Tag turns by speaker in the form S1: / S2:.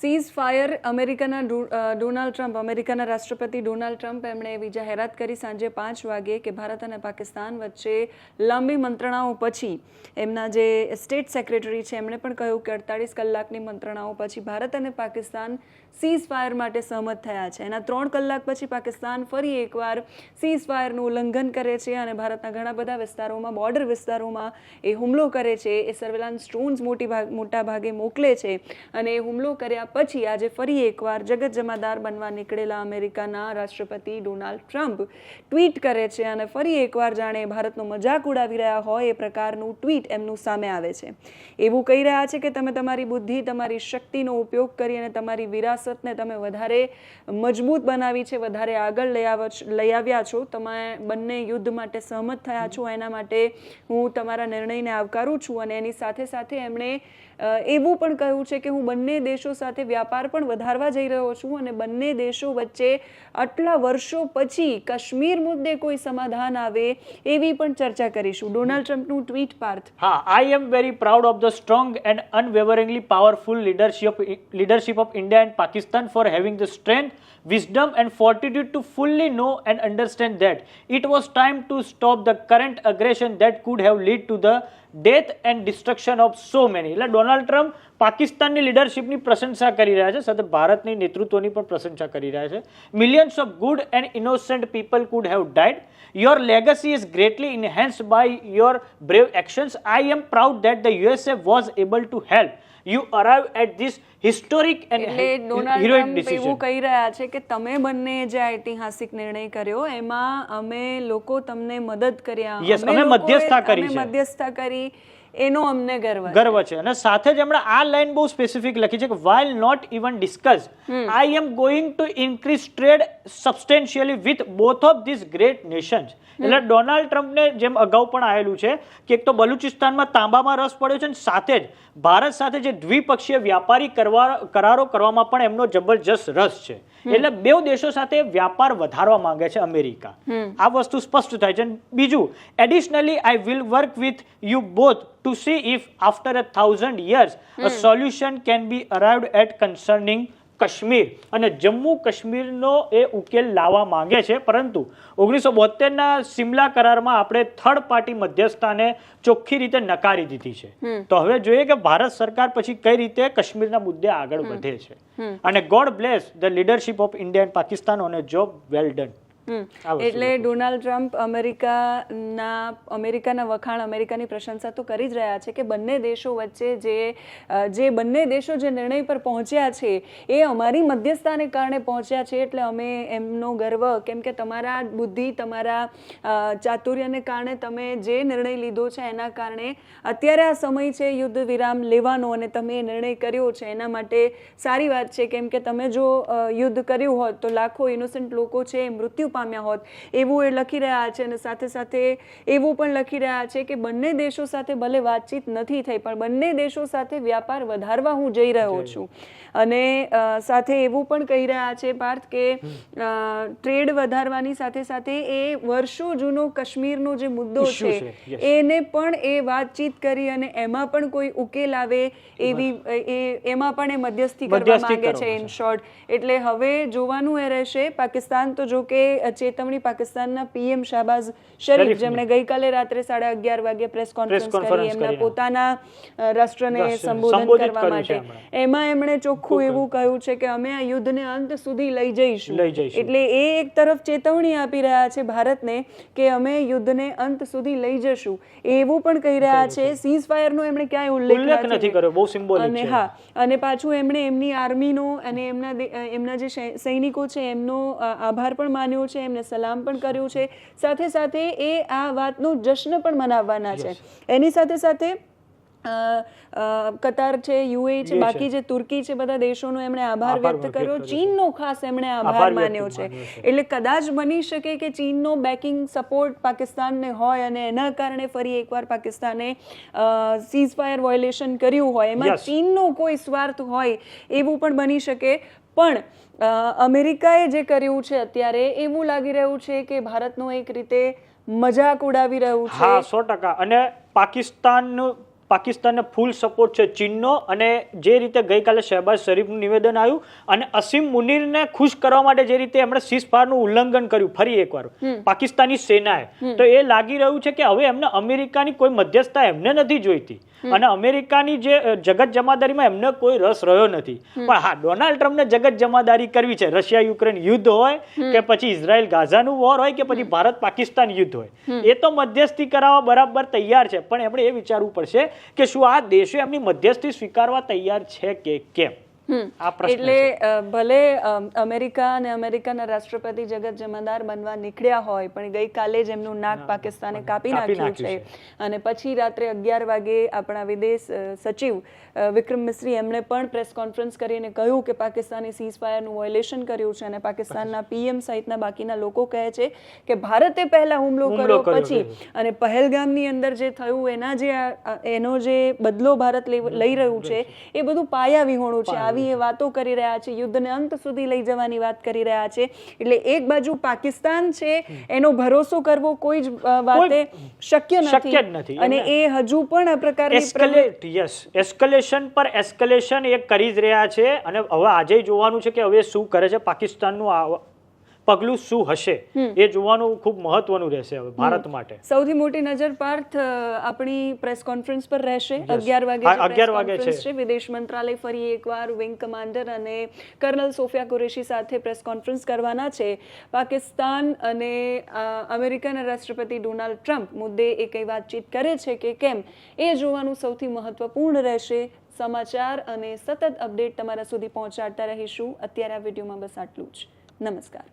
S1: Seize fire અમેરિકાના Donald Trump, અમેરિકાના રાષ્ટ્રપતિ ડોનાલ્ડ ટ્રમ્પ એમણે એવી જાહેરાત કરી સાંજે પાંચ વાગે કે ભારત અને પાકિસ્તાન વચ્ચે લાંબી મંત્રણાઓ પછી એમના જે સ્ટેટ સેક્રેટરી છે એમણે પણ કહ્યું કે અડતાળીસ કલાકની મંત્રણાઓ પછી ભારત અને પાકિસ્તાન સીઝ ફાયર માટે સહમત થયા છે. એના ત્રણ કલાક પછી પાકિસ્તાન ફરી એકવાર સીઝ ફાયરનું ઉલ્લંઘન કરે છે અને ભારતના ઘણા બધા વિસ્તારોમાં, બોર્ડર વિસ્તારોમાં એ હુમલો કરે છે. એ સર્વેલાન્સ ડ્રોન્સ મોટી ભાગ, મોટા ભાગે મોકલે છે અને એ હુમલો કર્યા પછી આજે ફરી એકવાર જગત જમાદાર બનવા નીકળેલા અમેરિકાના રાષ્ટ્રપતિ ડોનાલ્ડ ટ્રમ્પ ટ્વીટ કરે છે અને ફરી એકવાર જાણે ભારતનો મજાક ઉડાવી રહ્યા હોય એ પ્રકારનું ટ્વીટ એમનું સામે આવે છે. એવું કહી રહ્યા છે કે તમે તમારી બુદ્ધિ, તમારી શક્તિનો ઉપયોગ કરી અને તમારી વિરાસતને તમે વધારે મજબૂત બનાવી છે, વધારે આગળ લઈ આવ, લઈ આવ્યા છો. તમે બંને યુદ્ધ માટે સહમત થયા છો. એના માટે હું તમારા નિર્ણયને આવકારું છું અને એની સાથે સાથે એમણે એવું પણ કહ્યું છે કે હું બંને દેશો સાથે વ્યાપાર પણ વધારવા જઈ રહ્યો છું અને બંને દેશો વચ્ચે આટલા વર્ષો પછી કાશ્મીર મુદ્દે કોઈ સમાધાન આવે એવી પણ ચર્ચા કરીશું. ડોનાલ્ડ ટ્રમ્પનું ટ્વીટ પાર્થ.
S2: હા I am very proud of the strong and unwaveringly powerful leadership leadership of India and Pakistan for having the strength wisdom and fortitude to fully know and understand that it was time to stop the current aggression that could have led to the death and destruction of so many એટલે Donald Trump પાકિસ્તાનની લીડરશિપની પ્રશંસા કરી રહ્યા છે સાથે ભારતની નેતૃત્વની પણ પ્રશંસા કરી રહ્યા છે millions of good and innocent people could have died your legacy is greatly enhanced by your brave actions I am proud that the USA was able to help you arrive at
S1: this historic
S2: and
S1: heroic એવું કહી રહ્યા છે કે તમે બંને જે ઐતિહાસિક નિર્ણય કર્યો એમાં અમે લોકો તમને મદદ કર્યા.
S2: અમે મધ્યસ્થતા કરી છે.
S1: મધ્યસ્થતા કરી. એનો અમને ગર્વ છે.
S2: ગર્વ છે. અને સાથે જ એમણે આ લાઈન બહુ સ્પેસિફિક લખી છે કે while not even discuss I am going to increase trade substantially with both of these great nations એટલે ડોનાલ્ડ ટ્રમ્પને જેમ અગાઉ પણ આવેલું છે કે એક તો બલુચિસ્તાનમાં તાંબામાં રસ પડ્યો છે અને સાથે જ ભારત સાથે જે દ્વિપક્ષીય વ્યાપારી કરવા કરારો કરવામાં પણ એમનો જબરજસ્ત રસ છે. એટલે બે દેશો સાથે વ્યાપાર વધારવા માંગે છે અમેરિકા. આ વસ્તુ સ્પષ્ટ થાય છે. બીજું additionally I will work with you both to see if after a thousand years a solution can be arrived at concerning Kashmir અને જમ્મુ કાશ્મીરનો એ ઉકેલ લાવવા માંગે છે. પરંતુ ઓગણીસો બોતેરના સિમલા કરારમાં આપણે થર્ડ પાર્ટી મધ્યસ્થાને ચોખ્ખી રીતે નકારી દીધી છે. તો હવે જોઈએ કે ભારત સરકાર પછી કઈ રીતે કાશ્મીરના મુદ્દે આગળ વધે છે. અને God bless the leadership of India and Pakistan on a
S1: job
S2: well done
S1: એટલે ડોનાલ્ડ ટ્રમ્પ અમેરિકાના અમેરિકાના વખાણ અમેરિકાની પ્રશંસા તો કરી જ રહ્યા છે કે બંને દેશો વચ્ચે જે જે બંને દેશો જે નિર્ણય પર પહોંચ્યા છે એ અમારી મધ્યસ્થાને કારણે પહોંચ્યા છે. એટલે અમે એમનો ગર્વ કેમ કે તમારા બુદ્ધિ તમારા ચાતુર્યને કારણે તમે જે નિર્ણય લીધો છે એના કારણે અત્યારે આ સમય છે યુદ્ધ વિરામ લેવાનો અને તમે એ નિર્ણય કર્યો છે. એના માટે સારી વાત છે. કેમ કે તમે જો યુદ્ધ કર્યું હોત તો લાખો ઇનોસન્ટ લોકો છે મૃત્યુ પામ્યા હોત. એવું એ લખી રહ્યા છે અને સાથે સાથે એવું પણ લખી રહ્યા છે કે બંને દેશો સાથે ભલે વાતચીત નથી થઈ પણ બંને દેશો સાથે વ્યાપાર વધારવા હું જઈ રહ્યો છું. અને સાથે એવું પણ કહી રહ્યા છે પાર્થ કે ટ્રેડ વધારવાની સાથે સાથે એ વર્ષો જૂનો કાશ્મીરનો જે મુદ્દો છે એને પણ એ વાતચીત કરી અને એમાં પણ કોઈ ઉકેલ આવે એવી એ એમાં પણ એ મધ્યસ્થી કરવા માંગે છે ઇન શોર્ટ એટલે હવે જોવાનું એ રહેશે. પાકિસ્તાન તો જો કે ચેતવણી પાકિસ્તાનના પીએમ શાહબાઝ શરીફ જેમણે ગઈકાલે રાત્રે સાડા અગિયાર વાગે પ્રેસ કોન્ફરન્સ કરી એમના પોતાના રાષ્ટ્રને સંબોધન કરવા માટે. એમાં એમણે ચોખ્ખું એવું કહ્યું છે કે અમે આ યુદ્ધને અંત સુધી લઈ જઈશું. એટલે એ એક તરફ ચેતવણી આપી રહ્યા છે ભારતને કે અમે યુદ્ધને અંત સુધી લઈ જશું. એવું પણ કહી રહ્યા છે. સીઝ ફાયરનો એમણે ક્યાંય
S2: ઉલ્લેખ
S1: ઉલ્લેખ
S2: નથી કર્યો. બહુ સિમ્બોલિક
S1: અને હા અને પાછું એમણે એમની આર્મીનો અને એમના એમના જે સૈનિકો છે એમનો આભાર પણ માન્યો છે એમને સલામ પણ કર્યું છે. સાથે સાથે એ આ વાતનો જશ્ન પણ મનાવવાના છે. એની સાથે સાથે કતાર છે યુએ છે. બાકી જે તુર્કી છે બધા દેશોનો એમણે આભાર વ્યક્ત કર્યો. ચીનનો ખાસ એમણે આભાર માન્યો છે. એટલે કદાચ બની શકે કે ચીનનો બેકિંગ સપોર્ટ પાકિસ્તાનને હોય અને એના કારણે ફરી એકવાર પાકિસ્તાને સીઝ ફાયર વોયલેશન કર્યું હોય. એમાં ચીનનો કોઈ સ્વાર્થ હોય એવું પણ બની શકે. પણ અમેરિકાએ જે કર્યું છે અત્યારે એવું લાગી રહ્યું છે કે ભારતનો એક રીતે મજાક ઉડાવી રહ્યું
S2: હા સો ટકા. અને પાકિસ્તાનનું પાકિસ્તાનને ફૂલ સપોર્ટ છે ચીનનો અને જે રીતે ગઈકાલે શહેબાઝ શરીફનું નિવેદન આવ્યું અને અસીમ મુનીરને ખુશ કરવા માટે જે રીતે એમણે સીઝફાયરનું ઉલ્લંઘન કર્યું ફરી એકવાર. પાકિસ્તાની સેનાએ. તો એ લાગી રહ્યું છે કે હવે એમને અમેરિકાની કોઈ મધ્યસ્થતા એમને નથી જોઈતી. અને અમેરિકાની જે જગત જમાદારીમાં એમને કોઈ રસ રહ્યો નથી. પણ હા ડોનાલ્ડ ટ્રમ્પને જગત જમાદારી કરવી છે. રશિયા યુક્રેન યુદ્ધ હોય કે પછી ઇઝરાયલ ગાઝાનું વોર હોય કે પછી ભારત પાકિસ્તાન યુદ્ધ હોય. એ તો મધ્યસ્થી કરાવવા બરાબર તૈયાર છે. પણ એમણે એ વિચારવું પડશે કે શું આ દેશો એમની મધ્યસ્થી સ્વીકારવા તૈયાર છે કે કેમ? આ પ્રશ્ન
S1: એટલે ભલે અમેરિકા અને અમેરિકાના રાષ્ટ્રપતિ જગત જમાદાર બનવા નીકળ્યા હોય પણ ગઈકાલે જ એમનું નાક પાકિસ્તાને કાપી નાખ્યું છે. અને પછી રાત્રે અગિયાર વાગે આપણા વિદેશ સચિવ વિક્રમ મિશ્રી એમણે પણ પ્રેસ કોન્ફરન્સ કરીને કહ્યું કે પાકિસ્તાને સીઝ ફાયરનું વોયલેશન કર્યું છે અને પાકિસ્તાનના પીએમ સહિતના બાકીના લોકો કહે છે કે ભારતે પહેલા હુમલો કર્યો પછી અને પહેલગામની અંદર જે થયું એના જે એનો જે બદલો ભારત લઈ લઈ રહ્યું છે એ બધું પાયા વિહોણું છે. આવી એ વાતો કરી રહ્યા છે યુદ્ધને અંત સુધી લઈ જવાની વાત કરી રહ્યા છે. એટલે એક બાજુ પાકિસ્તાન છે એનો ભરોસો કરવો કોઈ જ વાતે શક્ય
S2: શક્ય નથી.
S1: અને એ હજુ પણ આ પ્રકારની
S2: યસ એસ્કેલેશન પર એસ્કેલેશન એ કરી જ રહ્યા છે. અને હવે આજે જોવાનું છે કે હવે શું કરે છે પાકિસ્તાનનું પગલું શું હશે એ જોવાનું ખૂબ મહત્વનું રહેશે હવે ભારત માટે.
S1: સૌથી મોટી નજર પાર્થ આપણી પ્રેસ કોન્ફરન્સ પર રહેશે. અગિયાર વાગે
S2: 11 વાગે છે.
S1: છે. વિદેશ મંત્રાલય ફરી એકવાર વિંગ કમાન્ડર અને કર્નલ સોફિયા કુરેશી સાથે પ્રેસ કોન્ફરન્સ કરવાના છે. પાકિસ્તાન અને અમેરિકન રાષ્ટ્રપતિ ડોનાલ્ડ ટ્રમ્પ મુદ્દે એ કઈ વાતચીત કરે છે કે કેમ? એ જોવાનું સૌથી મહત્વપૂર્ણ રહેશે. સમાચાર અને સતત અપડેટ તમારા સુધી પહોંચાડતા રહીશું. અત્યારે આ વિડીયોમાં બસ આટલું જ. નમસ્કાર.